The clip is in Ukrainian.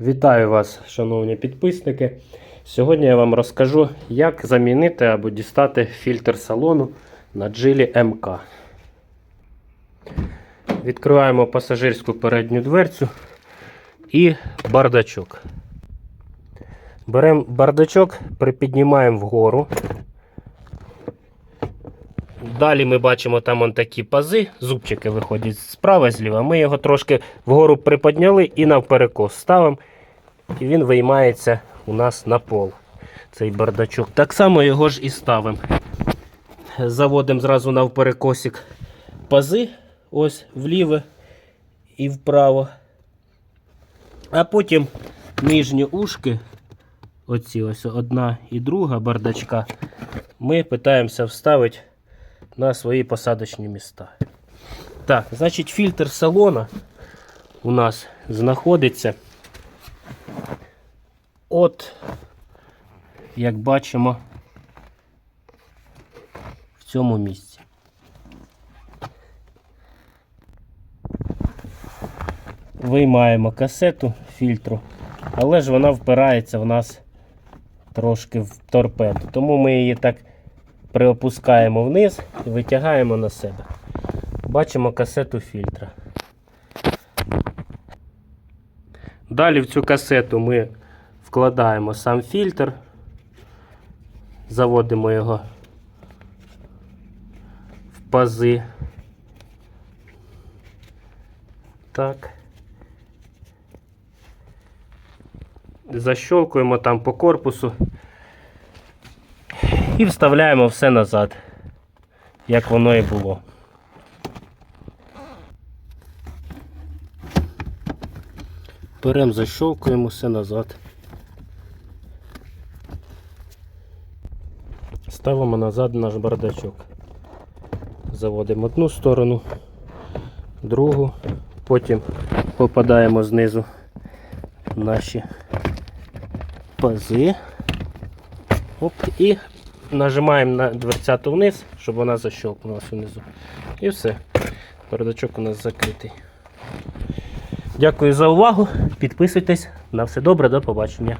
Вітаю вас, шановні підписники. Сьогодні я вам розкажу, як замінити або дістати фільтр салону на джилі МК. Відкриваємо пасажирську передню дверцю і бардачок. Беремо бардачок, припіднімаємо вгору. Далі ми бачимо там он такі пази, зубчики виходять справа зліва. Ми його трошки вгору приподняли і навперекос ставимо. І він виймається у нас на пол. Цей бардачок. Так само його ж і ставимо. Заводимо зразу навперекосик пази, ось вліве і вправо. А потім нижні ушки, оці ось одна і друга бардачка, ми питаємося вставити на свої посадочні міста. Так, значить, фільтр салона у нас знаходиться. От, як бачимо, в цьому місці. Виймаємо касету фільтру, але ж вона впирається в нас трошки в торпеду. Тому ми її так приопускаємо вниз і витягаємо на себе. Бачимо касету фільтра. Далі в цю касету ми вкладаємо сам фільтр, заводимо його в пази. Так. Защолкуємо там по корпусу і вставляємо все назад, як воно і було. Беремо, защолкуємо все назад. Ставимо назад наш бардачок. Заводимо одну сторону, другу, потім попадаємо знизу наші пази. Оп, і нажимаємо на дверцяту вниз, щоб вона защелкнулася внизу. І все. Передачок у нас закритий. Дякую за увагу. Підписуйтесь. На все добре, до побачення.